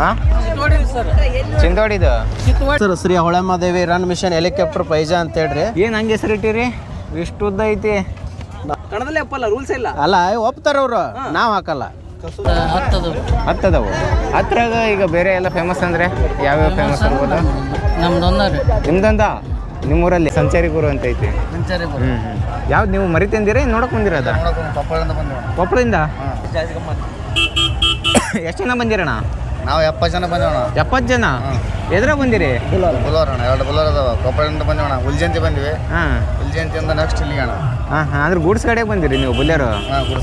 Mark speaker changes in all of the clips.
Speaker 1: ಹಾ? ಚಿಂದೋಡಿದು.
Speaker 2: Sir Shri Holemadevi run mission helicopter ಪೈಜಾ ಅಂತ ಹೇಳ್ರಿ.
Speaker 1: ಏನ್ ಹಂಗೆ ಹೆಸರು ಇಟ್ಟಿರಿ? ಇಷ್ಟು ಉದ್ದ ಐತಿ.
Speaker 3: ಕಣದಲ್ಲೇ ಅಪ್ಪಲ್ಲ ರೂಲ್ಸ್ ಇಲ್ಲ.
Speaker 2: ಅಲ್ಲ ಒಪ್ತಾರ ಅವ್ರು. ನಾವ್ ಹಾಕಲ್ಲ.
Speaker 1: ಹತ್ತದವು. ಹತ್ರಾಗ ಈಗ ಬೇರೆ ಎಲ್ಲ ಫೇಮಸ್ ಅಂದ್ರೆ ಯಾವ್ಯಾವ ಫೇಮಸ್ ಆಗ್ಬೋದು
Speaker 3: ನಮ್ದೊಂದ?
Speaker 1: ನಿಮ್ದೊಂದ ನಿಮ್ಮೂರಲ್ಲಿ ಸಂಚಾರಿ ಗುರು ಅಂತ ಐತಿ. ಯಾವ್ದು ನೀವು ಮರಿ ತಂದಿರ ನೋಡಕ್ ಬಂದಿರೋದ ಕೊಪ್ಪಳದಿಂದ ಎಷ್ಟು ಜನ ಬಂದಿರಣ್ಣ?
Speaker 4: ನಾವು ಎಪ್ಪತ್ತು ಜನ ಬಂದೇವಣ
Speaker 1: ಎಪ್ಪತ್ತು ಜನ? ಎದ್ರ ಬಂದಿರಿ?
Speaker 4: ಬುಲೋರ್ ಅಣ್ಣ ಎರಡು ಬುಲೋರ್ ಅದಾವ. ಕೊಪ್ಪಳಿಂದ ಬಂದೇವಣ ಉಲ್ಜಂತಿ ಬಂದಿವಿ
Speaker 1: ಹಾಂ.
Speaker 4: ಉಲ್ಜಂತಿಯಿಂದ ನೆಕ್ಸ್ಟ್ ಇಲ್ಲಿಗೆ ಅಣ್ಣ.
Speaker 1: ಹಾಂ ಹಾಂ. ಅಂದ್ರೆ ಗೂಡ್ಸ್ ಕಡೆಗೆ ಬಂದಿರಿ ನೀವು
Speaker 4: ಬುಲ್ಯಾರು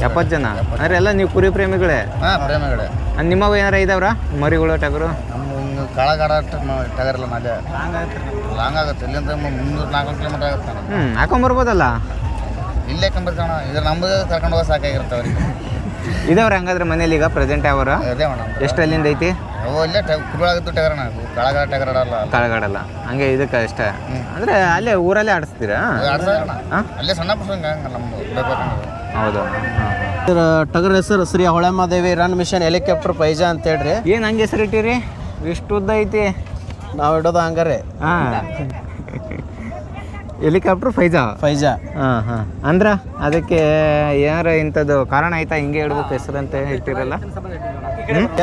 Speaker 1: ಎಪ್ಪತ್ತು ಜನ? ಅಂದ್ರೆ ಎಲ್ಲ ನೀವು ಕುರಿ ಪ್ರೇಮಿಗಳೇ?
Speaker 4: ಹಾಂ ಪ್ರೇಮಿಗಳೇ.
Speaker 1: ಅಂದ್ರೆ ನಿಮ್ಮವು ಏನಾರ ಇದಾವ್ರ? ಮರಿಗಳು ಟಗರು?
Speaker 4: ನಮ್ಮ ಕಳಗಡ ಟಗರಲ್ಲ ಮಜೆ ಲಾಂಗ್ ಆಗುತ್ತೆ. ಇಲ್ಲಿಂದ ಮುನ್ನೂರು ನಾಲ್ಕು ಕಿಲೋಮೀಟರ್ ಆಗುತ್ತೆ
Speaker 1: ಹ್ಞೂ ಹಾಕೊಂಬರ್ಬೋದಲ್ಲ?
Speaker 4: ಇಲ್ಲೇ ಕಂಬರ್ತಾಣ ಇದ್ರ ನಮ್ಮದು ಕರ್ಕೊಂಡು ಹೋಗಿ ಸಾಕಾಗಿರ್ತಾವ್ರಿ
Speaker 1: ಇದಾವ್ರ ಹಂಗಾದ್ರೆ ಮನೇಲಿ ಈಗ ಪ್ರೆಸೆಂಟ್ ಯಾವ
Speaker 4: ಅದೇ
Speaker 1: ಎಷ್ಟು ಅಲ್ಲಿಂದ ಐತಿ?
Speaker 4: ಅವು ಇಲ್ಲೇ ಕುರುಳಾಗಿದ್ದು ಟಗರಣ ಕಾಳಗಾಡ ಟಗರ ಆಡಲ್ಲ
Speaker 1: ಕಾಳಗಾಡಲ್ಲ. ಹಂಗೆ ಇದಕ್ಕೆ ಇಷ್ಟ ಅಂದ್ರೆ ಅಲ್ಲೇ ಊರಲ್ಲೇ ಆಡಿಸ್ತೀರಾ?
Speaker 4: ಆಡ್ಸೋಣ ಅಲ್ಲೇ ಸಣ್ಣ ಬೇಕಂದ್ರೆ
Speaker 1: ಹೌದು.
Speaker 2: ಟಗರ್ ಹೆಸರು Shri Holemadevi run mission helicopter ಪೈಜಾ ಅಂತ ಹೇಳ್ರಿ.
Speaker 1: ಏನ್ ಹಂಗೆ ಹೆಸರು ಇಟ್ಟಿರಿ ಇಷ್ಟು ಉದ್ದ ಐತಿ.
Speaker 2: ನಾವ್ ಇಡೋದು ಹಂಗಾರೆ.
Speaker 1: ಹಾಂ. ಹೆಲಿಕಾಪ್ಟರ್ ಫೈಜಾ?
Speaker 2: ಫೈಜಾ.
Speaker 1: ಹಾಂ ಹಾಂ. ಅಂದ್ರೆ ಅದಕ್ಕೆ ಏನಾರ ಇಂಥದ್ದು ಕಾರಣ ಆಯ್ತಾ? ಹಿಂಗೆ ಹೇಳ್ಬೇಕು ಹೆಸರು ಅಂತ ಇಟ್ಟಿರಲ್ಲ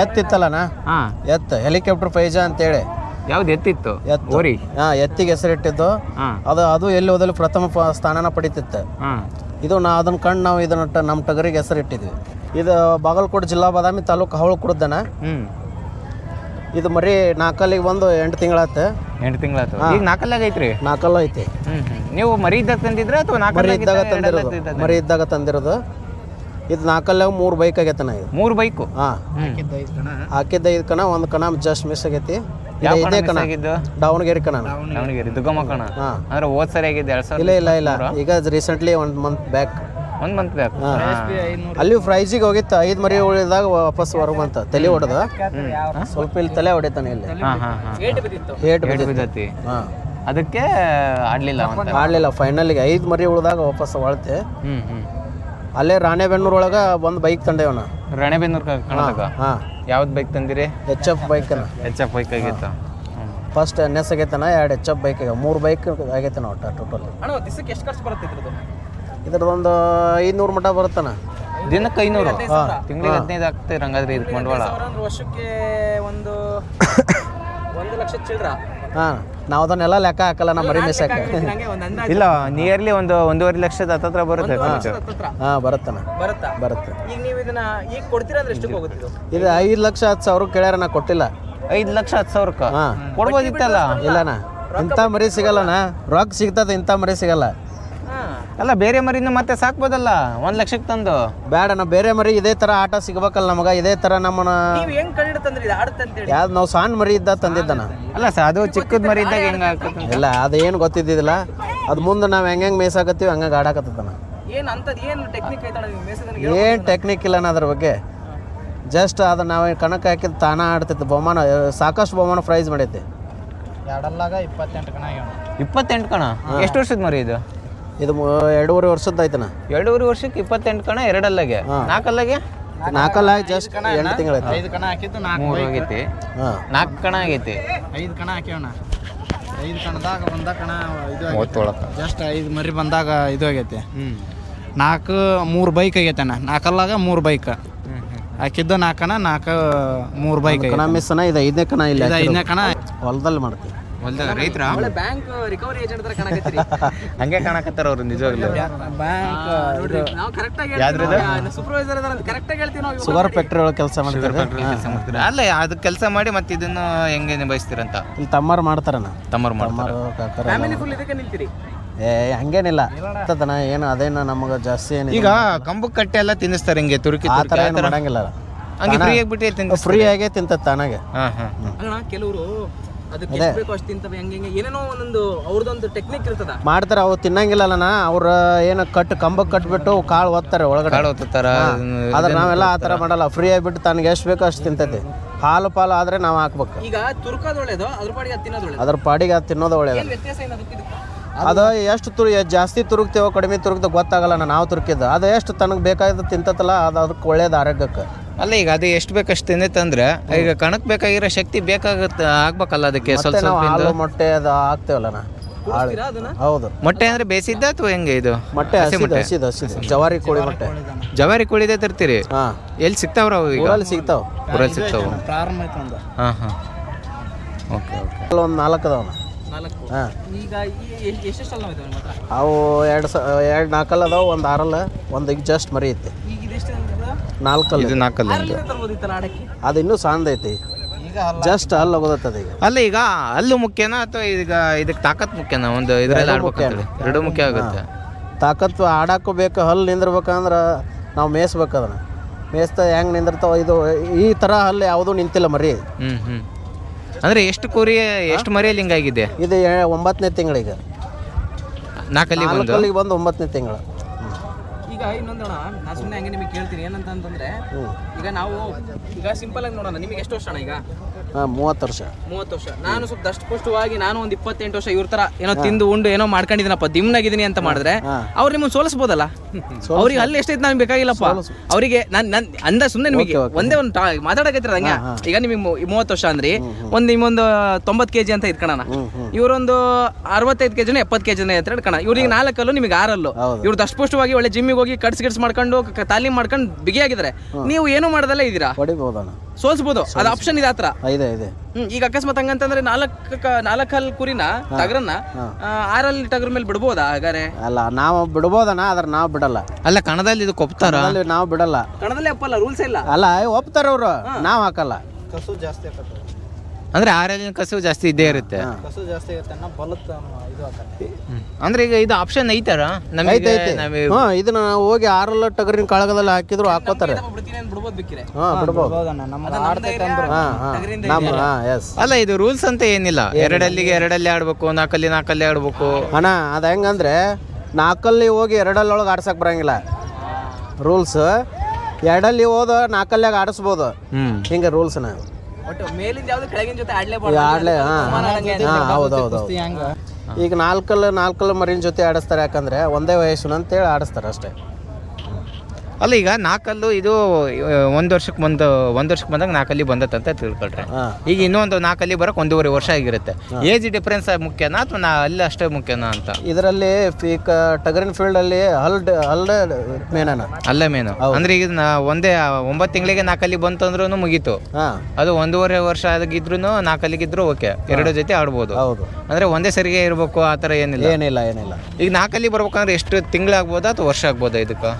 Speaker 2: ಎತ್ತಿತ್ತಲ್ಲನ?
Speaker 1: ಹಾಂ.
Speaker 2: ಎತ್ತು. ಹೆಲಿಕಾಪ್ಟರ್ ಫೈಜಾ ಅಂತೇಳಿ.
Speaker 1: ಯಾವ್ದು ಎತ್ತಿತ್ತು?
Speaker 2: ಎತ್ತು.
Speaker 1: ಓರಿ.
Speaker 2: ಹಾ ಎತ್ತಿಗೆ ಹೆಸರಿಟ್ಟಿದ್ದು. ಅದು ಅದು ಎಲ್ಲಿ ಹೋದಲ್ಲಿ ಪ್ರಥಮ ಪ- ಸ್ಥಾನನ ಪಡಿತಿತ್ತು. ಇದು ನಾ ಅದನ್ನ ಕಂಡು ನಾವು ಇದನ್ನ ಟ- ನಮ್ಮ ಟಗರಿಗೆ ಹೆಸರಿಟ್ಟಿದ್ವಿ. ಇದು ಬಾಗಲಕೋಟೆ ಜಿಲ್ಲಾ ಬಾದಾಮಿ ತಾಲೂಕು ಹವಳು ಕುಡ್ದನ
Speaker 1: ಹ್ಞೂ
Speaker 2: ಇದು ಮರಿ ನಾಲ್ಕಲ್ಲಿಗೆ ಬಂದು ಎಂಟು ತಿಂಗಳಾತು
Speaker 1: ಎಂಟು ತಿಂಗಳಾತು? ಈಗ ನಾಲ್ಕಲ್ಲಾಗ ಐತ್ರಿ?
Speaker 2: ನಾಲ್ಕಲ್ಲ ಐತಿ
Speaker 1: ನೀವು ಮರಿ ಇದ್ದಾಗ ತಂದಿದ್ರೆ ಅಥವಾ
Speaker 2: ಮರಿ
Speaker 1: ನಾಲ್ಕಲ್ಲಾಗ
Speaker 2: ಇದ್ದಾಗ ತಂದಿರೋದು. ಮರಿ ಇದ್ದಾಗ ತಂದಿರೋದು. ಇದು ನಾಲ್ಕಲ್ಲಾಗ ಮೂರು ಬೈಕ್ ಆಗೈತೆ ನಾ ಇದು.
Speaker 1: ಮೂರು ಬೈಕು?
Speaker 2: ಹಾಂ. ಹಾಕಿದ್ದ ಐದು ಕಣ. ಒಂದು ಕಣ ಜಸ್ಟ್ ಮಿಸ್ ಆಗೈತಿ. ಇದು
Speaker 1: ಯಾವ
Speaker 2: ಕಣ.
Speaker 1: ಆಗಿದ್ದು?
Speaker 2: ದಾವಣಗೆರೆ ಕಣ
Speaker 1: ದಾವಣಗೆರೆ ದುಗ್ಗಮ್ಮ ಕಣ.
Speaker 2: ಹಾಂ.
Speaker 1: ಅಂದ್ರೆ ಹೋದ್ ಸರಿ ಆಗಿದ್ದು ಎರಡು ಸಾವಿರ
Speaker 2: ಇಲ್ಲ ಇಲ್ಲ ಇಲ್ಲ. ಈಗ ರೀಸೆಂಟ್ಲಿ ಒಂದು ಮಂತ್ ಬ್ಯಾಕ್
Speaker 1: ಒಂದು ಮಂತ್ ಬೇಕು
Speaker 2: ಅಲ್ಲಿ ಫ್ರೈಸಿಗೆ ಹೋಗಿತ್ತು ಐದು ಮರಿ ಉಳಿದಾಗ ವಾಪಸ್ ಹೊರಗೆ ಬಂತ. ತಲೆ ಹೊಡೆದ ಸ್ವಲ್ಪ ಇಲ್ಲಿ ತಲೆ ಹೊಡಿತಾನೆ ಇಲ್ಲಿ.
Speaker 1: ಬಿದ್ದತಿ. ಅದಕ್ಕೆ ಆಡ್ಲಿಲ್ಲ ಅಂತ.
Speaker 2: ಫೈನಲ್ಗೆ ಐದು ಮರಿ ಉಳಿದಾಗ ವಾಪಸ್ ಹೊಳ್ತೆ
Speaker 1: ಹ್ಞೂ ಹ್ಞೂ
Speaker 2: ಅಲ್ಲೇ ರಾಣೆಬೆನ್ನೂರು ಒಳಗೆ ಒಂದು ಬೈಕ್ ತಂದೇವನ
Speaker 1: ರಾಣೆಬೆನ್ನೂರು ಯಾವ್ದ್
Speaker 2: ಹಾಂ
Speaker 1: ಯಾವ್ದು bike ತಂದಿರಿ?
Speaker 2: H F bike
Speaker 1: H F bike ಆಗಿತ್ತು.
Speaker 2: ಫಸ್ಟ್ ಎನ್ ಎಸ್ ಆಗೈತನ ಎರಡು ಎಚ್ ಎಫ್ ಬೈಕ್ ಮೂರು ಬೈಕ್ ಆಗೈತೆ ನಾವು ಟೋಟಲ್.
Speaker 3: ಎಷ್ಟು ಖರ್ಚು ಬರುತ್ತೆ ಇದ್ರದ್ದು
Speaker 2: ಐನೂರು ಮಟ ಬರುತ್ತಾನ
Speaker 1: ದಿನಕ್ಕೆ ಐನೂರು? ತಿಂಗಳಿಗೆ ಹದಿನೈದು ಆಗ್ತದೆ ಹಂಗಾದ್ರೆ ಇದಕ್ಕೆ ಬಂಡವಾಳ.
Speaker 3: ವರ್ಷಕ್ಕೆ ಒಂದು ಒಂದು ಲಕ್ಷ ಚಿಲ್ಲರ.
Speaker 2: ಹಾಂ ನಾವು ಅದನ್ನೆಲ್ಲ ಲೆಕ್ಕ ಹಾಕಲ್ಲ ನಮ್ಮ ಮರಿ ಮಿಸ್ ಹಾಕ
Speaker 3: ಹಂಗೆ ಒಂದು ಅಂದಾಜು.
Speaker 1: ಇಲ್ಲ ನಿಯರ್ಲಿ ಒಂದು ಒಂದೂವರೆ ಲಕ್ಷದ ಹತ್ತತ್ರ ಬರುತ್ತೆ
Speaker 2: ಹಾಂ ಬರುತ್ತಾನ
Speaker 3: ಬರುತ್ತಾ?
Speaker 2: ಬರುತ್ತೆ.
Speaker 3: ಈಗ ನೀವು ಇದನ್ನ ಈಗ ಕೊಡ್ತೀರಾ ಅಂದ್ರೆ ಎಷ್ಟಕ್ಕೆ ಹೋಗುತ್ತೆ ಇದು?
Speaker 2: ಐದು ಲಕ್ಷ ಹತ್ತು ಸಾವಿರ ಕೇಳ್ಯಾರ ನಾ ಕೊಟ್ಟಿಲ್ಲ.
Speaker 1: ಐದು ಲಕ್ಷ ಹತ್ತು ಸಾವಿರಕ್ಕೆ?
Speaker 2: ಹಾಂ.
Speaker 1: ಕೊಡ್ಬೋದಿತ್ತಲ್ಲ?
Speaker 2: ಇಲ್ಲಣ್ಣ. ಇಂಥ ಮರಿ ಸಿಗಲ್ಲಣ್ಣ. ರೊಕ್ಕ ಸಿಗ್ತದೆ ಇಂಥ ಮರಿ ಸಿಗಲ್ಲ.
Speaker 1: ಅಲ್ಲ ಬೇರೆ ಮರಿನ ಮತ್ತೆ ಸಾಕ್ಬೋದಲ್ಲ? ಒಂದ್ ಲಕ್ಷಕ್ಕೆ ತಂದು.
Speaker 2: ಬೇಡ ನಾವು ಬೇರೆ ಮರಿ ಇದೇ ತರ ಆಟ ಸಿಗ್ಬೇಕಲ್ಲ ನಮಗ ಇದೇ ತರ ನಮ್ಮನ
Speaker 3: ನೀವು ಹೆಂಗ್ ಕಂಡು ತಂದ್ರಿ? ಇದು ಆಡುತ್ತೆ ಅಂತೇಳಿ.
Speaker 2: ಯಾವ್ದು ನಾವು ಸಣ್ಣ ಮರಿ ಇದ್ದ ತಂದಿದ್ದನ?
Speaker 1: ಅಲ್ಲ ಸರ್ ಅದು ಚಿಕ್ಕದ ಮರಿ ಇದ್ದಾಗ ಹೆಂಗ ಆಗ್ತದೆ
Speaker 2: ಇಲ್ಲ ಅದು ಏನು ಗೊತ್ತಿದ್ದಿಲ್ಲ ಅದು ಮುಂದೆ ನಾವು ಹೆಂಗೆ ಹೆಂಗೆ ಮೇಯ್ಸಾಕತ್ತೀವಿ ಹಂಗಾಗಿ ಆಡಾಕತ್ತನ
Speaker 3: ಏನು ಅಂತದ್ ಏನು ಟೆಕ್ನಿಕ್ ಐತಣ್ಣ ನೀವು ಮೇಸದನಿಗೆ
Speaker 2: ಏನು ಟೆಕ್ನಿಕ್ ಇಲ್ಲ ಅದ್ರ ಬಗ್ಗೆ. ಜಸ್ಟ್ ಅದು ನಾವು ಕಣಕ್ಕೆ ಹಾಕಿದ ತಾನ ಆಡ್ತಿತ್ತು ಬಹುಮಾನ ಸಾಕಷ್ಟು ಬಹುಮಾನ ಪ್ರೈಸ್ ಮಾಡೈತಿ
Speaker 3: ಎರಡಲ್ಲಾಗ ಇಪ್ಪತ್ತೆಂಟು ಕಣ
Speaker 1: ಇಪ್ಪತ್ತೆಂಟು ಕಣ? ಎಷ್ಟು ವರ್ಷದ ಮರಿ ಇದು?
Speaker 2: ಇದು ಮು- ಎರಡೂವರೆ ವರ್ಷದ ಆಯ್ತನ
Speaker 1: ಎರಡೂವರೆ ವರ್ಷಕ್ಕೆ ಇಪ್ಪತ್ತೆಂಟು ಕಣ ಎರಡಲ್ಲಾಗೆ? ನಾಲ್ಕಲ್ಲಾಗೆ?
Speaker 2: ನಾಲ್ಕಲ್ಲ ಜಸ್ಟ್ ಎಂಟು ತಿಂಗಳೈತಿ
Speaker 3: ಐದು ಕಣ ಹಾಕಿದ್ದು ನಾಲ್ಕು
Speaker 1: ಮೂರು ಆಗೈತಿ.
Speaker 2: ಹಾಂ.
Speaker 1: ನಾಲ್ಕು ಕಣ ಆಗೈತಿ.
Speaker 3: ಐದು ಕಣ ಹಾಕ್ಯವಣ ಐದು ಕಣದಾಗ ಒಂದ ಕಣ ಇದು ಜಸ್ಟ್ ಐದು ಮರಿ ಬಂದಾಗ ಇದು ಆಗೈತೆ.
Speaker 1: ಹ್ಞೂ
Speaker 3: ನಾಲ್ಕು ಮೂರು ಬೈಕ್ ಆಗೈತೆ ಅಣ್ಣ. ನಾಲ್ಕಲ್ಲಾಗ ಮೂರು ಬೈಕ್. ಹಾಕಿದ್ದು ನಾಲ್ಕನ ನಾಲ್ಕು ಮೂರು ಬೈಕ್
Speaker 2: ಕಣ ಮಿಸ್ ಅನ್ನ ಇದು ಐದನೇ ಕಣ ಇಲ್ಲ
Speaker 3: ಇದು ಐದನೇ ಕಣ.
Speaker 2: ಹೊಲದಲ್ಲಿ ಮಾಡ್ತೀವಿ.
Speaker 1: ಹೊಲ್ದಾಗ ರೈತರ?
Speaker 3: ಬ್ಯಾಂಕ್ ರಿಕವರಿ ಏಜೆಂಟ್ ತರ ಕಣ
Speaker 1: ಹಂಗೆ ಕಾಣಕತ್ತಾರ ಅವ್ರು ನಿಜವಾಗ್ಲೂ.
Speaker 3: ಬ್ಯಾಂಕ್ ನಾವು ಕರೆಕ್ಟ್ ಆಗಿ
Speaker 1: ಯಾವ್ದ್ರದ್ದು?
Speaker 3: ಸೂಪರ್ವೈಸರ್ ಅದಾರ ಕರೆಕ್ಟ್ ಆಗಿ ಹೇಳ್ತೀವಿ ನಾವು
Speaker 2: ಶುಗರ್ ಫ್ಯಾಕ್ಟ್ರಿ ಒಳಗೆ ಕೆಲಸ ಮಾಡ್ತಾರೆ
Speaker 1: ಕೆಲಸ ಮಾಡ್ತೀರಾ ಅಲ್ಲ ಅದು ಕೆಲಸ ಮಾಡಿ ಮತ್ತೆ ಇದನ್ನು ಹೆಂಗೆ ನಿಭಾಯಿಸ್ತೀರಂತ?
Speaker 2: ಇಲ್ಲಿ ತಮ್ಮರು ಮಾಡ್ತಾರಣ್ಣ
Speaker 1: ತಮ್ಮರು ಮಾಡ್ತಾರೆ.
Speaker 3: ಫ್ಯಾಮಿಲಿ ಫುಲ್ ಇದಕ್ಕೆ
Speaker 2: ಏ ಹಂಗೇನಿಲ್ಲ. ಇರ್ತದನ ಏನು ಅದೇನ ನಮಗೆ ಜಾಸ್ತಿ ಏನು
Speaker 1: ಈಗ ಕಂಬು ಕಟ್ಟೆ ಎಲ್ಲ ತಿನ್ನಿಸ್ತಾರೆ ಹಿಂಗೆ ತುರುಕಿ
Speaker 2: ಆ ಥರ ಏನು ಮಾಡಂಗಿಲ್ಲ.
Speaker 1: ಹಂಗೆ ಫ್ರೀ ಆಗಿಬಿಟ್ಟು ತಿನ್ನಿಸ್
Speaker 2: ಫ್ರೀ ಆಗೇ ತಿಂತದ ತಾನಾಗೆ.
Speaker 1: ಹಾಂ ಹಾಂ.
Speaker 3: ಕೆಲವರು ಅದಕ್ಕೆ ಎಷ್ಟು ಬೇಕು ಅಷ್ಟು ತಿಂತವೆ ಹೆಂಗೆ ಹೆಂಗೆ ಏನೇನೋ ಒಂದೊಂದು ಅವ್ರದ್ದೊಂದು ಟೆಕ್ನಿಕ್ ಇರ್ತದ.
Speaker 2: ಮಾಡ್ತಾರೆ ಅವು ಅವ್ರ ಏನು ಕಟ್ ಕಂಬಕ್ಕೆ ಕಟ್ಬಿಟ್ಟು ಕಾಳು ಒತ್ತಾರೆ ಒಳಗಡೆ.
Speaker 1: ಕಾಳು ಹೊತ್ತಾರ
Speaker 2: ಆದ್ರೆ ನಾವೆಲ್ಲ ಆ ಥರ ಮಾಡಲ್ಲ ಫ್ರೀ ಆಗಿಬಿಟ್ಟು ತನಗೆ ಎಷ್ಟು ಬೇಕೋ ಅಷ್ಟು ತಿಂತೈತಿ. ಹಾಲು ಪಾಲು ಆದರೆ ನಾವು ಹಾಕ್ಬೇಕು.
Speaker 3: ಈಗ ತುರ್ಕೋದು ಒಳ್ಳೇದು ಅದ್ರ ಪಾಡಿಗೆ ಅದು ತಿನ್ನೋದು ಒಳ್ಳೇದು?
Speaker 2: ಅದ್ರ ಪಾಡಿಗೆ ಅದು ತಿನ್ನೋದು ಒಳ್ಳೇದು.
Speaker 3: ಏನ್ ವ್ಯತ್ಯಾಸ ಏನು ಅದಕ್ಕೆ ಇದಕ್ಕೆ?
Speaker 2: ಅದು ಎಷ್ಟು ತುರು ಜಾಸ್ತಿ ತುರುಕ್ತೇವೋ ಕಡಿಮೆ ತುರುಕ್ತೇವೋ ಗೊತ್ತಾಗಲ್ಲ ನಾವು ತುರುಕಿದ್ದು. ಅದು ಎಷ್ಟು ತನಗೆ ಬೇಕಾಗಿದ್ದು ತಿಂತತಲ್ಲ ಅದು ಅದಕ್ಕೆ ಒಳ್ಳೇದು ಆರೋಗ್ಯಕ್ಕೆ.
Speaker 1: ಅಲ್ಲ ಈಗ ಅದು ಎಷ್ಟು ಬೇಕಷ್ಟು ತಿಂದೈತಂದ್ರೆ ಈಗ ಕಣಕ್ ಬೇಕಾಗಿರೋ ಶಕ್ತಿ ಬೇಕಾಗತ್ತೆ ಆಗ್ಬೇಕಲ್ಲ ಅದಕ್ಕೆ ಸ್ವಲ್ಪ
Speaker 2: ಮತ್ತೆ ನಾವು
Speaker 1: ಸ್ವಲ್ಪ
Speaker 2: ಮೊಟ್ಟೆ ಅದು ಹಾಕ್ತೇವಲ್ಲ ನಾ? ಹೌದು.
Speaker 1: ಮೊಟ್ಟೆ ಅಂದ್ರೆ ಬೇಸಿದ್ದ ಅಥವಾ ಹೆಂಗೆ ಇದು?
Speaker 2: ಮೊಟ್ಟೆ ಹಸಿದು ಹಸಿದು ಹಸಿದು. ಜವಾರಿ ಕೋಳಿ ಮೊಟ್ಟೆ.
Speaker 1: ಜವಾರಿ ಕೋಳಿದೆ ತರ್ತೀರಿ?
Speaker 2: ಹಾಂ.
Speaker 1: ಎಲ್ಲಿ ಸಿಗ್ತಾವ್ರ ಅವು ಈಗ?
Speaker 2: ಊರಲ್ಲಿ ಸಿಗ್ತಾವ.
Speaker 1: ಊರಲ್ಲಿ ಸಿಗ್ತಾವ.
Speaker 4: ಪ್ರಾರಂಭ ಆಯ್ತು ಒಂದು.
Speaker 1: ಹಾಂ ಹಾಂ. Okay okay.
Speaker 2: ಒಂದು ನಾಲ್ಕು ಅದಾವ
Speaker 3: ನಾಲ್ಕು?
Speaker 2: ಹಾಂ.
Speaker 3: ಈಗ ನಿಮ್ಮ ಹತ್ರ?
Speaker 2: ಅವು ಎರಡು ಸ ಎರಡು ನಾಲ್ಕಲ್ಲ ಅದಾವ ಒಂದು ಆರಲ್ಲ ಒಂದು ಈಗ ಜಸ್ಟ್ ಮರಿ ಐತಿ.
Speaker 3: ಈಗ
Speaker 2: ನಾಲ್ಕಲ್ಲ.
Speaker 1: ಇದು ನಾಲ್ಕಲ್ಲ
Speaker 2: ಅದು ಇನ್ನೂ ಸಾಂದೈತಿ ಜಸ್ಟ್ ಅಲ್ಲಿ. ಹೋಗೋದತ್ತದ ಈಗ.
Speaker 1: ಅಲ್ಲ ಈಗ ಅಲ್ಲೂ ಮುಖ್ಯನಾ ಅಥವಾ ಈಗ ಇದಕ್ಕೆ ತಾಕತ್ ಮುಖ್ಯನಾ? ಒಂದು ಇದರಲ್ಲಿ ಆಡ್ಬೇಕಂದ್ರೆ ಎರಡು ಮುಖ್ಯ ಆಗುತ್ತೆ.
Speaker 2: ತಾಕತ್ತು ಆಡಕ್ಕೂ ಬೇಕು ಹಲ್ಲು ನಿಂದಿರ್ಬೇಕಂದ್ರೆ ನಾವು ಮೇಯಿಸ್ಬೇಕು ಅದನ್ನು. ಮೇಯಿಸ್ತ ಹೆಂಗೆ ನಿಂದಿರ್ತಾವ ಇದು ಈ ಥರ ಹಲ್ಲು ಯಾವುದೂ ನಿಂತಿಲ್ಲ ಮರಿ.
Speaker 1: ಹ್ಞೂ ಹ್ಞೂ ಅಂದ್ರೆ ಎಷ್ಟು ಕುರಿ ಎಷ್ಟು ಮರಿಯಲ್ಲಿ ಹಿಂಗಾಗಿದೆ?
Speaker 2: ಇದು ಒಂಬತ್ತನೇ ತಿಂಗಳಿಗೆ.
Speaker 1: ನಾಲ್ಕಲ್ಲಿ ಬಂದು?
Speaker 2: ಒಂಬತ್ತನೇ ತಿಂಗಳು.
Speaker 3: ಈಗ ಇನ್ನೊಂದಣ ನಾನು ಸುಮ್ಮನೆ ಹಂಗೆ ನಿಮಗೆ ಕೇಳ್ತೀನಿ. ಏನಂತ ಅಂತಂದ್ರೆ ಈಗ ನಾವು ಈಗ ಸಿಂಪಲ್ ಆಗಿ ನೋಡೋಣ. ನಿಮಗೆ ಎಷ್ಟು ವರ್ಷ ಅಣ್ಣ ಈಗ?
Speaker 2: ಮೂವತ್ತು ವರ್ಷ.
Speaker 3: ಮೂವತ್ತು ವರ್ಷ. ನಾನು ಸ್ವಲ್ಪ ದಷ್ಟಪುಷ್ಟವಾಗಿ ನಾನು ಒಂದು ಇಪ್ಪತ್ತೆಂಟು ವರ್ಷ ಇವ್ರ ತರ ಏನೋ ತಿಂದು ಉಂಡು ಏನೋ ಮಾಡ್ಕೊಂಡಿದ್ದೀನಪ್ಪ ದಿಮ್ನಾಗಿದ್ದೀನಿ ಅಂತ ಮಾಡಿದ್ರೆ ಅವ್ರು ನಿಮ್ಮನ್ನು ಸೋಲಿಸ್ಬೋದಲ್ಲ? ಅವ್ರಿಗೆ ಅಲ್ಲಿ ಎಷ್ಟೈತೆ ನಾನು ಬೇಕಾಗಿಲ್ಲಪ್ಪ? ಅವರಿಗೆ ನಾನು ನನ್ ಅಂದ ಸುಮ್ಮನೆ ನಿಮಗೆ ಒಂದೇ ಒಂದು ಮಾತಾಡಕತ್ತಿರ ಹಂಗೆ. ಈಗ ನಿಮಗೆ ಮೂವತ್ತು ವರ್ಷ ಅಂದ್ರಿ ಒಂದು ನಿಮ್ಮೊಂದು ತೊಂಬತ್ತು ಕೆಜಿ ಅಂತ ಇಟ್ಕೊಳ್ಳೋಣ ಇವರೊಂದು ಅರವತ್ತೈದು ಕೆಜಿನ ಎಪ್ಪತ್ತು ಕೆಜಿನ ಅಂತ ಇಟ್ಕೋಣ. ಇವ್ರಿಗೆ ನಾಲ್ಕಲ್ಲು ನಿಮಗೆ ಆರಲ್ಲು. ಇವ್ರು ದಷ್ಟಪುಷ್ಟವಾಗಿ ಒಳ್ಳೆ ಜಿಮ್ಮಿಗೆ ಹೋಗಿ ಕಟ್ಸ್ ಗಿಡ್ಸ್ ಮಾಡ್ಕೊಂಡು ತಾಲೀಮ್ ಮಾಡ್ಕೊಂಡು ಬಿಗಿಯಾಗಿದ್ದಾರೆ. ನೀವು ಏನು ಮಾಡೋದಲ್ಲ ಇದ್ದೀರಾ ಸೋಲ್ಸ್ಬೋದು. ಅದು ಆಪ್ಷನ್ ಇದೆ ಆತರ
Speaker 2: ಇದೆ ಇದೆ.
Speaker 3: ಹ್ಮ್ ಈಗ ಅಕಸ್ಮಾತ್ ಹಂಗಂತಂದ್ರೆ ನಾಲ್ಕು ನಾಲ್ಕಲ್ ಹಲ್ ಕುರಿನ ಟಗರನ್ನ ಆ, ಆರಲ್ಲಿ ಟಗರ ಮೇಲೆ ಬಿಡ್ಬೋದಾ ಹಾಗಾರೆ
Speaker 2: ಅಲ್ಲ ನಾವು ಬಿಡ್ಬೋದನ ಆದ್ರೆ ನಾವು ಬಿಡಲ್ಲ.
Speaker 1: ಅಲ್ಲ ಕಣದಲ್ಲಿ ಇದು ಕೊಪ್ತಾರ?
Speaker 2: ಅಲ್ಲಿ ನಾವು ಬಿಡಲ್ಲ.
Speaker 3: ಕಣದಲ್ಲಿ ಅಪ್ಪಲ್ಲ ರೂಲ್ಸ್ ಇಲ್ಲ.
Speaker 2: ಅಲ್ಲ ಒಪ್ತಾರ ಅವರು. ನಾವು ಹಾಕಲ್ಲ.
Speaker 4: ಕಸು ಜಾಸ್ತಿ ಆಗತ್ತೆ
Speaker 1: ಅಂದ್ರೆ ಆರೋಗ್ಯ ಕಸು ಜಾಸ್ತಿ ಇದ್ದೇ ಇರುತ್ತೆ.
Speaker 4: ಕಸು ಜಾಸ್ತಿ ಆಗತ್ತೆ ಅನ್ನ ಬಲತ್ ಇದು ಆಗತ್ತೆ
Speaker 1: ಅಂದ್ರೆ ಈಗ ಇದು ಆಪ್ಷನ್ ಐತಾರ
Speaker 2: ಐತೆ
Speaker 1: ನಮಗೆ
Speaker 2: ಐತೆ
Speaker 1: ನಮಗೆ
Speaker 2: ಇದನ್ನ ನಾವು ಹೋಗಿ ಆರಲ್ಲ ಟಗರಿನ ಕಾಳಗದಲ್ಲಿ ಹಾಕಿದ್ರು ಹಾಕೋತಾರೆ.
Speaker 3: ಬಿಡ್ತೀನಿ ಅಂತ ಬಿಡ್ಬೋದು ಬಿಕ್ಕಿರೆ.
Speaker 2: ಹಾಂ ಬಿಡ್ಬೋದು.
Speaker 4: ಹೌದಣ್ಣ ನಮ್ಮ
Speaker 3: ಅದು ನಮ್ದು ಧೈರ್ಯ,
Speaker 2: ಹಾಂ ಹಾಂ.
Speaker 3: ಟಗರಿಂದ
Speaker 2: ನಮ್ಮ ಹಾಂ ಎಸ್
Speaker 1: ಅಲ್ಲ ಇದು ರೂಲ್ಸ್ ಅಂತ ಏನಿಲ್ಲ. ಎರಡಲ್ಲಿಗೆ ಎರಡಲ್ಲಿ ಆಡ್ಬೇಕು ನಾಲ್ಕಲ್ಲಿ ನಾಲ್ಕಲ್ಲಿ ಆಡ್ಬೇಕು.
Speaker 2: ಅಣ್ಣ ಅದು ಹೆಂಗಂದ್ರೆ ನಾಲ್ಕಲ್ಲಿ ಹೋಗಿ ಎರಡಲ್ಲೊಳಗೆ ಆಡ್ಸಕ್ ಬರಂಗಿಲ್ಲ. ರೂಲ್ಸ್ ಎರಡಲ್ಲಿ ಹೋದ ನಾಲ್ಕಲ್ಲಾಗ ಆಡಿಸ್ಬೋದು. ಹಿಂಗೆ ರೂಲ್ಸ್ನ
Speaker 3: ಒಟ್ಟು ಮೇಲಿಂದ ಯಾವ್ದು ಕೆಳಗಿನ ಜೊತೆ ಆಡ್ಲೇಬಾರ್ದು
Speaker 2: ಆಡ್ಲೆ ಈಗ ನಾಲ್ಕಲ್ಲ ನಾಲ್ಕಲ್ಲ ಮರಿನ ಜೊತೆ ಆಡಿಸ್ತಾರೆ ಯಾಕಂದ್ರೆ ಒಂದೇ ವಯಸ್ಸು ಅಂತೇಳಿ ಆಡಿಸ್ತಾರೆ ಅಷ್ಟೇ.
Speaker 1: ಅಲ್ಲ ಈಗ ನಾಲ್ಕಲ್ಲು ಇದು ಒಂದು ಒಂದ್ ವರ್ಷಕ್ಕೆ ಬಂದು ಒಂದು ವರ್ಷಕ್ಕೆ ಬಂದಾಗ ನಾಲ್ಕಲ್ಲಿ ಬಂದತ್ತಂತ ತಿಳ್ಕೊಳ್ರಿ.
Speaker 2: ತಿಳ್ಕೊಂಡ್ರೆ
Speaker 1: ಈಗ ಇನ್ನೊಂದು ನಾಲ್ಕಲ್ಲಿ ಬರಕ್ ಒಂದೂವರೆ ವರ್ಷ ಆಗಿರುತ್ತೆ. ಏಜ್ ಡಿಫ್ರೆನ್ಸ್ ಮುಖ್ಯನಾ ಅಥವಾ ನಾ ಅಲ್ಲಿ ಅಷ್ಟೇ ಮುಖ್ಯನಾ ಅಂತ?
Speaker 2: ಇದರಲ್ಲಿ ಈಗ ಟಗರಿನ ಫೀಲ್ಡಲ್ಲಿ ಹಲ್ ಹಲ್ ಮೇನನ?
Speaker 1: ಅಲ್ಲೇ ಮೇನು. ಅಂದ್ರೆ ಈಗ ನಾ ಒಂದೇ ಒಂಬತ್ತು ತಿಂಗಳಿಗೆ ನಾಲ್ಕಲ್ಲಿ ಬಂತಂದ್ರೂ ಮುಗೀತು. ಅದು ಒಂದೂವರೆ ವರ್ಷ ಆಗಿದ್ರು ನಾಲ್ಕಲ್ಲಿಗಿದ್ರು ಓಕೆ. ಎರಡು ಜೊತೆ ಆಡ್ಬೋದು.
Speaker 2: ಹೌದು.
Speaker 1: ಅಂದ್ರೆ ಒಂದೇ ಸರಿಗೆ ಇರಬೇಕು ಆ ಥರ ಏನಿಲ್ಲ?
Speaker 2: ಏನಿಲ್ಲ ಏನಿಲ್ಲ.
Speaker 1: ಈಗ ನಾಲ್ಕಲ್ಲಿ ಬರ್ಬೇಕಂದ್ರೆ ಎಷ್ಟು ತಿಂಗಳಾಗ್ಬೋದಾ ಅಥವಾ ವರ್ಷ ಆಗ್ಬೋದಾ ಇದಕ್ಕೆ?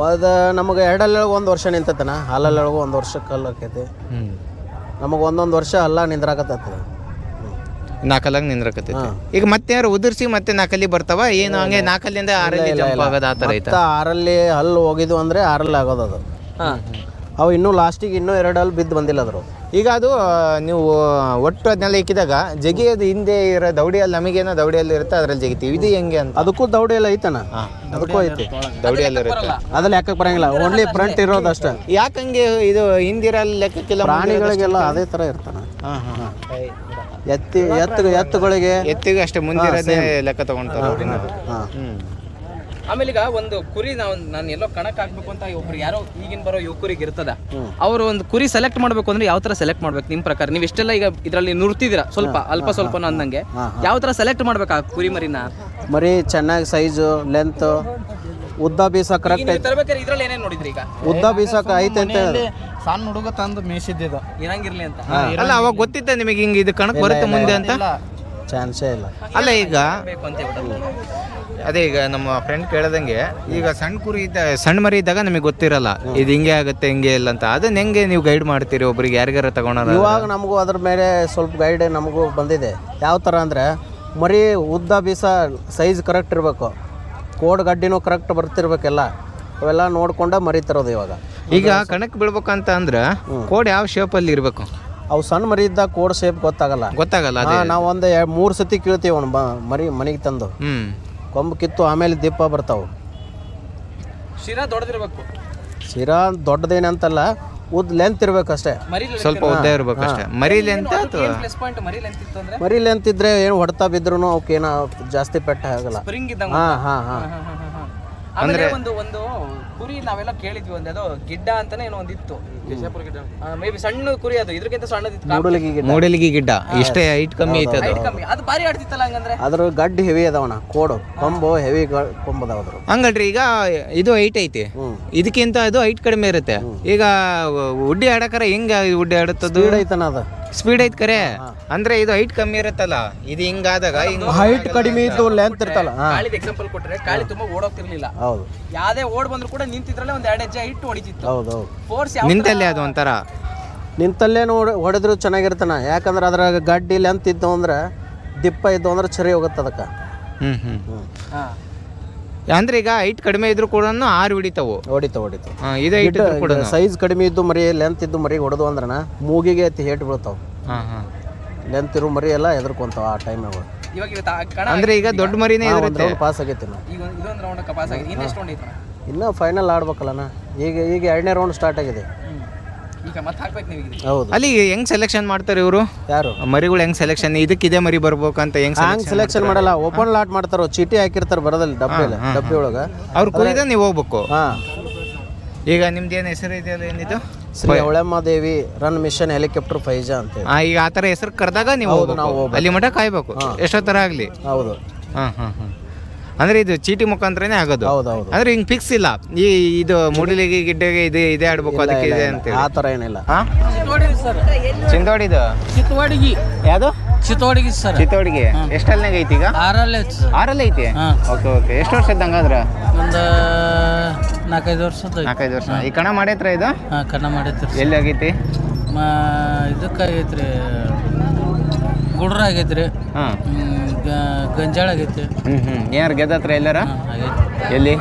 Speaker 2: ಅದು ನಮಗೆ ಎರಡಲ್ಲೊಳಗೆ ಒಂದು ವರ್ಷ ನಿಂತೈತನ ಹಾಲಲ್ಲೊಳಗೆ ಒಂದು ವರ್ಷ ಕಲ್ಲು ಆಕೈತಿ.
Speaker 1: ಹ್ಮ್.
Speaker 2: ನಮಗೆ ಒಂದೊಂದು ವರ್ಷ ಹಲ್ಲ ನಿಂದ್ರಾಕತ್ತೈತಿ.
Speaker 1: ನಾಲ್ಕಲ್ಲಾಗ ನಿಂದ್ರಕತ್ತೈತಿ. ಈಗ ಮತ್ತೆ ಯಾರು ಉದುರ್ಸಿ ಮತ್ತೆ ನಾಲ್ಕಲ್ಲಿ ಬರ್ತಾವ? ಏನು ಹಂಗೆ ನಾಲ್ಕಲ್ಲಿಂದ ಆರಲ್ಲಿ ಜಂಪ್ ಆಗೋದು ಆ ಥರ ಐತಾ?
Speaker 2: ಆರಲ್ಲಿ ಹಲ್ಲು ಹೋಗಿದ್ವು ಅಂದರೆ ಆರಲ್ಲಿ ಆಗೋದು ಅದು. ಅವು ಇನ್ನೂ ಲಾಸ್ಟಿಗೆ ಇನ್ನೂ ಎರಡು ಅಲ್ಲಿ ಬಿದ್ದು ಬಂದಿಲ್ಲ ಅದ್ರು
Speaker 1: ಈಗ ಅದು ನೀವು ಒಟ್ಟು ಅದನ್ನೆಲ್ಲ ಇಕ್ಕಿದಾಗ ಜಗಿಯೋದು ಹಿಂದೆ ಇರೋ ದೌಡಿಯಲ್ಲಿ ನಮಗೇನೋ ದೌಡಿಯಲ್ಲಿ ಇರುತ್ತೆ ಅದ್ರಲ್ಲಿ ಜಗಿತೀವಿ. ಇದು ಹೆಂಗೆ ಅಂತ?
Speaker 2: ಅದಕ್ಕೂ ದೌಡಿ ಎಲ್ಲ ಐತನ ಅದಕ್ಕೂ ಐತಿ.
Speaker 1: ದೌಡಿಯಲ್ಲಿ ಇರುತ್ತೆ.
Speaker 2: ಅದ್ರಲ್ಲಿ ಯಾಕಕ್ಕೆ ಬರಂಗಿಲ್ಲ? ಓನ್ಲಿ ಫ್ರಂಟ್ ಇರೋದು ಅಷ್ಟೇ.
Speaker 1: ಯಾಕಂಗೆ ಇದು ಹಿಂದಿರಲ್ಲಿ ಲೆಕ್ಕಕ್ಕಿಲ್ಲ
Speaker 2: ಪ್ರಾಣಿಗಳಿಗೆಲ್ಲ ಅದೇ ಥರ ಇರ್ತಾನ.
Speaker 1: ಹಾಂ ಹಾಂ
Speaker 2: ಎತ್ತಿ ಎತ್ತು ಎತ್ತುಗಳಿಗೆ
Speaker 1: ಎತ್ತಿಗೆ ಅಷ್ಟೇ ಮುಂದಿರೋದೇ ಲೆಕ್ಕ ತಗೊಂತಾರೆ
Speaker 2: ಹಾಂ
Speaker 3: ಆಮೇಲೆ ಈಗ ಒಂದು ಕುರಿ ನಾವು ನಾನು ಎಲ್ಲೋ ಕಣಕ್ ಹಾಕ್ಬೇಕು ಅಂತ ಒಬ್ರು ಯಾರೋ ಈಗಿನ ಬರೋ ಯುವಕರಿಗೆ ಇರ್ತದ. ಅವರು ಒಂದು ಕುರಿ ಸೆಲೆಕ್ಟ್ ಮಾಡ್ಬೇಕು ಅಂದ್ರೆ ಯಾವ ತರ ಸೆಲೆಕ್ಟ್ ಮಾಡ್ಬೇಕು ನಿಮ್ ಪ್ರಕಾರ? ನೀವು ಇಷ್ಟೆಲ್ಲ ಈಗ ಇದರಲ್ಲಿ ನುರ್ತಿದ್ದೀರಾ? ಸ್ವಲ್ಪ ಅಲ್ಪ ಸ್ವಲ್ಪ ಅಂದಂಗೆ. ಯಾವ ತರ ಸೆಲೆಕ್ಟ್ ಮಾಡ್ಬೇಕಾ ಆ ಕುರಿ ಮರಿನ?
Speaker 2: ಮರಿ ಚೆನ್ನಾಗಿ ಸೈಜು ಲೆಂತ್ ಉದ್ದ ಬೀಸ ಕರೆಕ್ಟ್
Speaker 3: ಇದ್ರಲ್ಲಿ ಏನೇನ್ ನೋಡಿದ್ರಿ ಈಗ?
Speaker 2: ಉದ್ದ ಬೀಸಕ ಐತೆ ಅಂತ
Speaker 4: ಸಣ್ಣ ಹುಡುಗ ತಂದು ಮೇಯಿಸಿದ್ದಿದ್ದು.
Speaker 3: ಇರಂಗಿರ್ಲಿ ಅಂತ.
Speaker 1: ಅಲ್ಲ ಅವಾಗ ಗೊತ್ತಿತ್ತ ನಿಮಗೆ ಹಿಂಗೆ ಇದು ಕಣಕ್ ಬರುತ್ತೆ ಮುಂದೆ ಅಂತ.
Speaker 2: ಚಾನ್ಸೇ ಇಲ್ಲ.
Speaker 1: ಅಲ್ಲ ಈಗ ಅದೇ ಈಗ ನಮ್ಮ ಫ್ರೆಂಡ್ ಕೇಳ್ದಂಗೆ ಈಗ ಸಣ್ಣ ಕುರಿ ಇದ್ದ ಸಣ್ಣ ಮರಿ ಇದ್ದಾಗ ನಿಮಗೆ ಗೊತ್ತಿರಲ್ಲ ಇದು ಹಿಂಗೆ ಆಗುತ್ತೆ ಹಿಂಗೆ ಇಲ್ಲ ಅಂತ. ಅದನ್ನ ಹೆಂಗೆ ನೀವು ಗೈಡ್ ಮಾಡ್ತೀರಿ? ಒಬ್ರಿಗೆ ಯಾರಿಗಾರ ತಗೊಂಡ
Speaker 2: ಇವಾಗ ನಮಗೂ ಅದ್ರ ಮೇಲೆ ಸ್ವಲ್ಪ ಗೈಡ್ ನಮಗೂ ಬಂದಿದೆ. ಯಾವ ಥರ ಅಂದರೆ ಮರಿ ಉದ್ದ ಬೀಸ ಸೈಜ್ ಕರೆಕ್ಟ್ ಇರಬೇಕು. ಕೋಡ್ ಗಡ್ಡಿನೂ ಕರೆಕ್ಟ್ ಬರ್ತಿರ್ಬೇಕೆಲ್ಲ. ಅವೆಲ್ಲ ನೋಡ್ಕೊಂಡ ಮರಿ ತರೋದು ಇವಾಗ.
Speaker 1: ಈಗ ಕಣಕ್ಕೆ ಬೀಳ್ಬೇಕಂತ ಅಂದ್ರೆ ಕೋಡ್ ಯಾವ ಶೇಪಲ್ಲಿ ಇರಬೇಕು?
Speaker 2: ಅವು ಸಣ್ಣ ಮರಿ ಇದ್ದಾಗ ಕೋಡ್ ಶೇಪ್ ಗೊತ್ತಾಗಲ್ಲ.
Speaker 1: ಗೊತ್ತಾಗಲ್ಲ ಅದೇ.
Speaker 2: ನಾವು ಒಂದು ಮೂರು ಸತಿ ಕೀಳ್ತೀವಿ ಅವ್ನು ಬ ಮರಿ ಮನೆಗೆ ತಂದು.
Speaker 1: ಹ್ಮ್.
Speaker 2: ಕೊಂಬು ಕಿತ್ತು ಆಮೇಲೆ ದೀಪ ಬರ್ತಾವೆ.
Speaker 3: ಶಿರಾ ದೊಡ್ಡದಿರ್ಬೇಕು.
Speaker 2: ಶಿರಾ ದೊಡ್ಡದೇನಂತಲ್ಲ ಉದ್ದ ಲೆಂತ್ ಇರ್ಬೇಕಷ್ಟೇ.
Speaker 3: ಮರಿ
Speaker 1: ಸ್ವಲ್ಪ ಉದ್ದ ಇರ್ಬೇಕು ಅಷ್ಟೇ ಮರಿಲಿ ಅಂತ ಅಥವಾ?
Speaker 3: ಪ್ಲಸ್ ಪಾಯಿಂಟ್ ಮರಿ ಲೆಂತ್ ಇತ್ತು ಅಂದ್ರೆ?
Speaker 2: ಮರಿ ಲೆಂತ್ ಇದ್ರೆ ಏನು ಹೊಡ್ತಾ ಬಿದ್ರು ಅವಕ್ಕೇನೋ ಜಾಸ್ತಿ ಪೆಟ್ಟ ಆಗಲ್ಲ.
Speaker 3: ಸ್ಪ್ರಿಂಗ್ ಇದ್ದಂಗ
Speaker 2: ಹಾಂ ಹಾಂ ಹಾಂ.
Speaker 3: ಆಮೇಲೆ ಒಂದು ಒಂದು ಕುರಿ ನಾವೆಲ್ಲ ಕೇಳಿದ್ವಿ ಒಂದು ಅದು ಗಿಡ್ಡ ಅಂತಾನೆ ಏನೋ ಒಂದಿತ್ತು. ಮೇ ಬಿ ಸಣ್ಣ ಕುರಿ ಅದು ಇದಕ್ಕಿಂತ ಸಣ್ಣದಿತ್ತು
Speaker 2: ಮೂಡಲಿಗಿ ಗಿಡ್ಡ.
Speaker 1: ಮೂಡಲಿಗೆ ಗಿಡ್ಡ. ಇಷ್ಟೇ ಹೈಟ್ ಕಮ್ಮಿ ಐತೆ ಅದು.
Speaker 3: height ಕಮ್ಮಿ. ಅದು ಭಾರಿ ಆಡ್ತಿತ್ತಲ್ಲ ಹಂಗಂದ್ರೆ?
Speaker 2: ಅದ್ರ ಗಡ್ಡಿ ಹೆವಿ ಅದಾವಣ ಕೋಡು ಕೊಂಬು ಹೆವಿ ಕೊಂಬು ಅದಾವ ಅದ್ರ
Speaker 1: ಹಂಗಲ್ರಿ ಈಗ ಇದು ಹೈಟ್ ಐತಿ. ಇದಕ್ಕಿಂತ ಅದು ಹೈಟ್ ಕಡಿಮೆ ಇರುತ್ತೆ. ಈಗ ಉಡ್ಡಿ ಆಡಕರ ಹೆಂಗ ಉಡ್ಡಿ ಆಡುತ್ತದು?
Speaker 2: ಐತನ ಅದ.
Speaker 1: ಸ್ಪೀಡ್ ಐತ್ ಕರೆ. ಅಂದ್ರೆ ಇದು ಹೈಟ್ ಕಮ್ಮಿ ಇರುತ್ತಲ್ಲ ಇದು ಹಿಂಗಾದಾಗ ಹಿಂಗ್
Speaker 2: ಹೈಟ್ ಕಡಿಮೆ ಇದ್ದು ಲೆಂತ್ ಇರ್ತಲ್ಲ
Speaker 3: ಎಕ್ಸಾಂಪಲ್ ಕೊಟ್ರೆ ಕಾಳಿ ತುಂಬಾ ಓಡೋಗ್ತಿರ್ಲಿಲ್ಲ.
Speaker 2: ಹೌದು.
Speaker 3: ಯಾವ್ದೇ ಓಡ್ ಬಂದ್ರು ಕೂಡ ನಿಂತಿದ್ರಲ್ಲೇ ಒಂದ್ ಎರಡು ಹೆಜ್ಜೆ ಹಿಟ್ಟು ಹೊಡಿತಿತ್ತು.
Speaker 2: ಹೌದು ಹೌದು.
Speaker 3: ಫೋರ್ಸ್
Speaker 1: ನಿಂತಲ್ಲೇ ಅದು ಒಂಥರ?
Speaker 2: ನಿಂತಲ್ಲೇ ನೋಡಿ ಹೊಡೆದ್ರು ಚೆನ್ನಾಗಿರ್ತಾನ. ಯಾಕಂದ್ರೆ ಅದ್ರಾಗ ಗಡ್ಡಿ ಲೆಂತ್ ಇದ್ದು ಅಂದ್ರೆ ದಿಪ್ಪ ಇದ್ದು ಅಂದ್ರೆ ಸರಿ ಹೋಗುತ್ತೆ ಅದಕ್ಕೆ
Speaker 1: ಹ್ಮ್. ಹ್ಮ್.
Speaker 2: ಹ್ಞೂ
Speaker 1: ಅಂದ್ರೆ ಈಗ ಹೈಟ್ ಕಡಿಮೆ ಇದ್ರು ಕೂಡ ಆರು ಹಿಡಿತಾವು.
Speaker 2: ಹೊಡಿತಾವ ಹೊಡಿತು.
Speaker 1: ಹಾ, ಇದು ಹೈಟ್ ಇದ್ರು ಕೂಡ
Speaker 2: ಸೈಜ್ ಕಡಿಮೆ ಇದ್ದು ಮರಿ ಲೆಂತ್ ಇದ್ದು ಮರಿ ಹೊಡೆದು ಅಂದ್ರನ ಮೂಗಿಗೆ ಎತ್ತಿ ಹೇಟ್ ಬೀಳ್ತಾವ.
Speaker 1: ಹಾಂ ಹಾಂ.
Speaker 2: ಲೆಂತ್ ಇರು ಮರಿ ಎಲ್ಲ ಎದ್ರಕೊಂತಾವ ಆ ಟೈಮ್
Speaker 3: ಇವಾಗ ಇದು ತಾ- ಕಣ
Speaker 1: ಅಂದ್ರೆ ಈಗ ದೊಡ್ಡ ಮರಿನೇ ಇರುತ್ತೆ.
Speaker 2: ಪಾಸ್ ಆಗೈತಿ ನಾವು
Speaker 3: ಈಗ ಒಂದ್- ಇದೊಂದು ರೌಂಡ್ ಕಪಾಸ್ ಆಗಿದೆ. ಇನ್ನೆಷ್ಟು ರೌಂಡ್ ಐತೆ
Speaker 2: ಇನ್ನೂ ಫೈನಲ್ ಆಡ್ಬೇಕಲ್ಲನ ಈಗ ಈಗ ಎರಡನೇ ರೌಂಡ್ ಸ್ಟಾರ್ಟ್ ಆಗಿದೆ
Speaker 3: ಮತ್ತೆ ಹಾಕ್ಬೇಕು ನೀವು ಈಗ
Speaker 2: ಹೌದು.
Speaker 1: ಅಲ್ಲಿ ಹೆಂಗ್ ಸೆಲೆಕ್ಷನ್ ಮಾಡ್ತಾರೆ ಇವರು?
Speaker 2: ಯಾರು?
Speaker 1: ಮರಿಗಳು ಹೆಂಗ್ ಸೆಲೆಕ್ಷನ್ ಇದಕ್ಕೆ ಇದೇ ಮರಿ ಬರ್ಬೇಕು ಅಂತ ಹೆಂಗ್
Speaker 2: ಹಂಗ್ ಸೆಲೆಕ್ಷನ್ ಮಾಡಲ್ಲ ಓಪನ್ ಲಾಟ್ ಮಾಡ್ತಾರೋ ಚೀಟಿ ಹಾಕಿರ್ತಾರೆ ಬರೋದಲ್ಲಿ ಡಬ್ಬೆಲ್ಲ ಡಬ್ಬಿ ಒಳಗ.
Speaker 1: ಅವ್ರು ಕುಯ್ದ ನೀವು ಹೋಗ್ಬೇಕು.
Speaker 2: ಹಾಂ.
Speaker 1: ಈಗ ನಿಮ್ದು ಏನು ಹೆಸರು ಇದೆಯಲ್ಲ ಏನಿದು?
Speaker 2: Shri Holemma Devi run mission helicopter Faiza ಅಂತ
Speaker 1: ಆ, ಈಗ ಆ ಥರ ಹೆಸರು ಕರೆದಾಗ ನೀವು
Speaker 2: ಹೌದು, ನಾವು
Speaker 1: ಹೋಗ್ಬೇಕು. ಅಲ್ಲಿ ಮಠ ಕಾಯ್ಬೇಕು. ಥರ ಆಗಲಿ?
Speaker 2: ಹೌದು.
Speaker 1: ಹಾಂ ಹಾಂ ಹಾಂ. ಅಂದ್ರೆ ಇದು ಚೀಟಿ ಮುಖಾಂತರನೇ ಆಗೋದು.
Speaker 2: ಹೌದು ಹೌದು.
Speaker 1: ಅಂದ್ರೆ ಹಿಂಗ್ ಫಿಕ್ಸ್ ಇಲ್ಲ. ಈ ಇದು ಮುಡಿಲಿಗೆ ಗಿಡ್ಡೆಗೆ ಇದೆ ಇದೇ ಆಡ್ಬೇಕು ಅದಕ್ಕೆ ಇದೆ ಅಂತೇಳಿ
Speaker 2: ಆ ಥರ ಏನಿಲ್ಲ.
Speaker 1: ಹಾಂ? ಚಿಂದೋಡಿದು
Speaker 5: ಚಿತ್ತವಾಡಿಗಿ
Speaker 1: ಯಾವುದು?
Speaker 5: ಚಿತ್ತೋಡಿಗಿ ಸರ್.
Speaker 1: ಚಿತ್ತೋಡಿಗೆ. ಎಷ್ಟಲ್ನಾಗ ಐತಿ ಈಗ?
Speaker 5: ಆರಲ್ಲೇ
Speaker 1: ಆರಲ್ಲೇ ಐತಿ? Okay okay. ಎಷ್ಟು ವರ್ಷ ಹಂಗಾದ್ರ
Speaker 5: ಒಂದು ನಾಲ್ಕೈದು ವರ್ಷದ ಐತಿ
Speaker 1: ನಾಲ್ಕೈದು ವರ್ಷ. ಈ ಕಣ ಮಾಡೈತ್ರ ಇದು?
Speaker 5: ಹಾಂ ಮಾಡೈತ್ರ ಮಾಡೈತಿ
Speaker 1: ಎಲ್ಲಿ ಆಗೈತಿ?
Speaker 5: ಇದಕ್ಕಾಗೈತ್ರಿ ಗುಡ್ರ ಆಗೈತ್ರಿ ರೀ
Speaker 1: ಹಾಂ
Speaker 5: ಗಂಜಾಳ ಆಗೈತೆ.
Speaker 1: ಹ್ಞೂ ಹ್ಞೂ ಏನಾರು ಗೆದ್ದತ್ರ ಎಲ್ಲಾರ?
Speaker 5: ಆಗೈತಿ.
Speaker 1: ಎಲ್ಲಿ?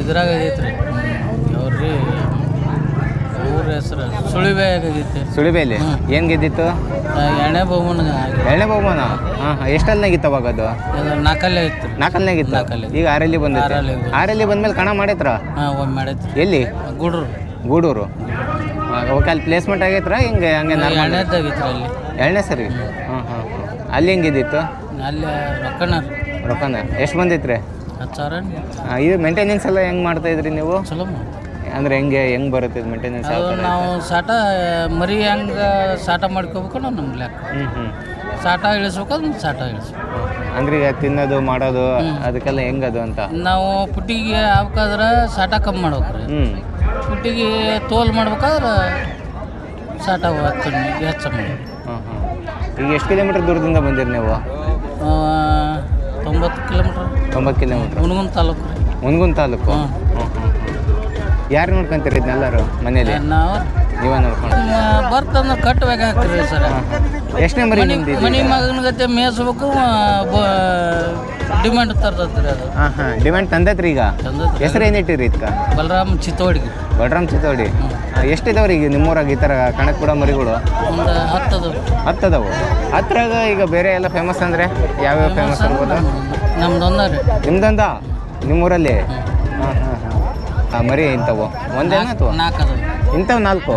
Speaker 5: ಇದ್ರಾಗ ಆಗೈತೆ ರೀ. ಅವ್ರಿ ಊರ ಹೆಸರು ಸುಳಿಬೆ ಆಗೈತಿ
Speaker 1: ಸುಳಿಬೇಲಿ ಏನು ಗೆದ್ದಿತ್ತು?
Speaker 5: ಎಣ್ಣೆ ಬಹುಮನ
Speaker 1: ಎಣ್ಣೆ ಬಹುಮಾನ ಹಾಂ ಹಾಂ. ಎಷ್ಟಲ್ನಾಗಿತ್ತು ಅವಾಗ ಅದು?
Speaker 5: ನಾಲ್ಕಲ್ಲೇ ಇತ್ತು
Speaker 1: ನಾಲ್ಕಲ್ನಾಗಿತ್ತು
Speaker 5: ನಾಲ್ಕಲ್ಲಿ.
Speaker 1: ಈಗ ಆರಲ್ಲಿ ಬಂದ
Speaker 5: ಆರಲ್ಲಿ ಬಂದೈತೆ.
Speaker 1: ಆರಲ್ಲಿ ಬಂದ್ಮೇಲೆ ಕಣ ಮಾಡೈತ್ರ?
Speaker 5: ಹಾಂ ಒಮ್ಮೆ ಮಾಡೈತಿ
Speaker 1: ಎಲ್ಲಿ?
Speaker 5: ಗುಡ್ರು.
Speaker 1: ಗೂಡೂರು. ಓಕೆ ಅಲ್ಲಿ ಪ್ಲೇಸ್ಮೆಂಟ್ ಆಗೈತ್ರ? ಹಿಂಗೆ ಹಂಗೆ ನಾರ್ಮಲ್
Speaker 5: ಎಣ್ಣೆ ಅಲ್ಲಿ.
Speaker 1: ಎರಡನೇ ಸರಿ? ಹಾಂ ಹಾಂ ಅಲ್ಲಿ ಹೆಂಗಿದ್ದಿತ್ತು?
Speaker 5: ಅಲ್ಲಿ ರೊಕ್ಕನ
Speaker 1: ರೊಕ್ಕನ? ಎಷ್ಟು ಬಂದೈತ್ರಿ?
Speaker 5: ಹತ್ತು ಸಾವಿರ
Speaker 1: ಇದು ಮೇಂಟೆನೆನ್ಸ್ ಎಲ್ಲ ಹೆಂಗೆ ಮಾಡ್ತಾ ಇದ್ರಿ ನೀವು?
Speaker 5: ಚಲೋ
Speaker 1: ಅಂದ್ರೆ ಹೆಂಗೆ ಹೆಂಗೆ ಬರುತ್ತೆ ಇದು ಮೇಂಟೆನೆನ್ಸ್ ಯಾವ ಥರ
Speaker 5: ನಾವು ಸಾಟ ಮರಿ ಹೆಂಗೆ ಸಾಟ ಮಾಡ್ಕೋಬೇಕು ನಾವು ನಮ್ಗೆ ಲೆಕ್ಕ.
Speaker 1: ಹ್ಞೂ ಹ್ಞೂ
Speaker 5: ಸಾಟ ಇಳಿಸ್ಬೇಕು ಅದನ್ನ ಸಾಟ ಇಳಿಸ್ಬೇಕು.
Speaker 1: ಅಂದ್ರೆ ಈಗ ತಿನ್ನೋದು ಮಾಡೋದು ಅದಕ್ಕೆಲ್ಲ ಹೆಂಗದು ಅಂತ?
Speaker 5: ನಾವು ಪುಟ್ಟಿಗೆ ಆಗ್ಬೇಕಾದ್ರೆ ಸಾಟ ಕಮ್ಮಿ ಮಾಡ್ಬೇಕು ರೀ.
Speaker 1: ಹ್ಞೂ
Speaker 5: ಪುಟ್ಟಿಗೆ ತೋಲ್ ಮಾಡ್ಬೇಕಾದ್ರೆ ಸಾಟ ಹತ್ತು ಹೆಚ್ಚು ಮಾಡಿ
Speaker 1: ಹಾಂ ಹಾಂ ಈಗ ಎಷ್ಟು ಕಿಲೋಮೀಟರ್ ದೂರದಿಂದ ಬಂದಿರಿ ನೀವು?
Speaker 5: ತೊಂಬತ್ತು ಕಿಲೋಮೀಟ್ರ್.
Speaker 1: ತೊಂಬತ್ತು ಕಿಲೋಮೀಟ್ರ್.
Speaker 5: ಮುನಗುಂದ ತಾಲೂಕು ರೀ.
Speaker 1: ಮುನ್ಗುನ್ ತಾಲೂಕು? ಯಾರು ನೋಡ್ಕೊಂತೀರಿ ಇದನ್ನೆಲ್ಲರೂ ಮನೇಲಿ?
Speaker 5: ನಾವು
Speaker 1: ನೀವೇ ನೋಡ್ಕೊಂಡು
Speaker 5: ಬರ್ತಂದ್ರೆ ಕಟ್ಟಬೇಕು ಹಾಕ್ತೀರಿ ಸರ್.
Speaker 1: ಎಷ್ಟನೇ ಮರಿ
Speaker 5: ಮನೆ ಮಗನ ಗತೆ ಮೇಯಿಸ್ಬೇಕು ಡಿಮ್ಯಾಂಡ್ ತರ್ತದ್ರಿ ಅದು.
Speaker 1: ಹಾಂ ಹಾಂ. ಡಿಮ್ಯಾಂಡ್ ತಂದೈತ್ರಿ ಈಗ?
Speaker 5: ತಂದೈತೆ
Speaker 1: ಹೆಸರು ಏನಿಟ್ಟಿರಿ ಇದಕ್ಕೆ?
Speaker 5: ಬಲರಾಮ್ ಚಿತ್ತೋಡಿಗೆ.
Speaker 1: ಬಲರಾಮ್ ಚಿತ್ತೋಡಿ ಎಷ್ಟಿದಾವ್ರಿ ಈಗ ನಿಮ್ಮೂರಾಗ ಈ ಥರ ಕಣಕ್ಕೆ ಕೂಡ ಮರಿಗಳು?
Speaker 5: ಒಂದು ಹತ್ತದು
Speaker 1: ಹತ್ತದವು? ಹತ್ರಾಗ ಈಗ ಬೇರೆ ಎಲ್ಲ ಫೇಮಸ್ ಅಂದರೆ ಯಾವ್ಯಾವ ಫೇಮಸ್ ಇರ್ಬೋದು
Speaker 5: ನಮ್ದೊಂದ ರೀ.
Speaker 1: ನಿಮ್ದೊಂದ? ನಿಮ್ಮೂರಲ್ಲಿ? ಹಾಂ ಹಾಂ ಹಾಂ. ಮರಿ ಇಂಥವು. ಒಂದೇನ ಅಥವಾ?
Speaker 5: ನಾಲ್ಕು ಅದಾವ.
Speaker 1: ಇಂಥವು ನಾಲ್ಕು?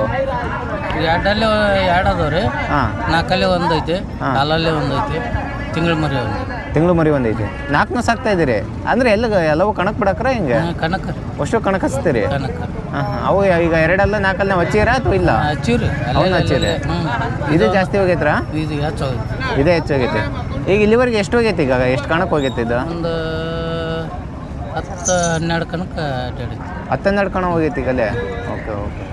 Speaker 5: ಎರಡಲ್ಲಿ ಎರಡು ಅದಾವ ರೀ.
Speaker 1: ಹಾಂ.
Speaker 5: ನಾಲ್ಕಲ್ಲಿ ಒಂದು ಐತಿ. ಹಾಲಲ್ಲೇ ಒಂದು ಐತಿ. ತಿಂಗಳ ಮರಿ ಒಂದು
Speaker 1: ತಿಂಗಳು ಮರಿ ಒಂದೈತಿ. ನಾಲ್ಕನೂ ಸಾಕ್ತಾ ಇದ್ದೀರಿ. ಅಂದ್ರೆ ಎಲ್ಲ ಎಲ್ಲವೂ ಕಣಕ್ ಬಿಡಕ್ರ ಹಿಂಗೆ?
Speaker 5: ಕನಕ
Speaker 1: ಅಷ್ಟು ಕಣಕ್ ಹಚ್ತೀರಿ?
Speaker 5: ಕನಕ
Speaker 1: ಹಾಂ ಅವು ಈಗ ಎರಡಲ್ಲ ನಾಲ್ಕಲ್ಲ ಹಚ್ಚಿರ ಅಥವಾ ಇಲ್ಲ?
Speaker 5: ಹಚ್ಚಿವ್ರಿ.
Speaker 1: ಅವನ್ನ ಹಚ್ಚಿರಿ. ಇದು ಜಾಸ್ತಿ ಹೋಗೈತ್ರ?
Speaker 5: ಇದು ಹೆಚ್ಚು ಹೋಗೈತಿ
Speaker 1: ಇದೇ ಹೆಚ್ಚೋಗೈತೆ ಈಗ ಇಲ್ಲಿವರೆಗೆ ಎಷ್ಟು ಹೋಗೈತಿ ಈಗ? ಎಷ್ಟು ಕಣಕ್ ಹೋಗೈತಿ ಇದು?
Speaker 5: ಒಂದು ಹತ್ತು ಹನ್ನೆರಡು ಕನಕ ಅಡ್ಡಾಡೈತಿ
Speaker 1: ಹತ್ತೆರಡು ಕಣ ಹೋಗೈತಿ ಈಗಲೇ? Okay okay.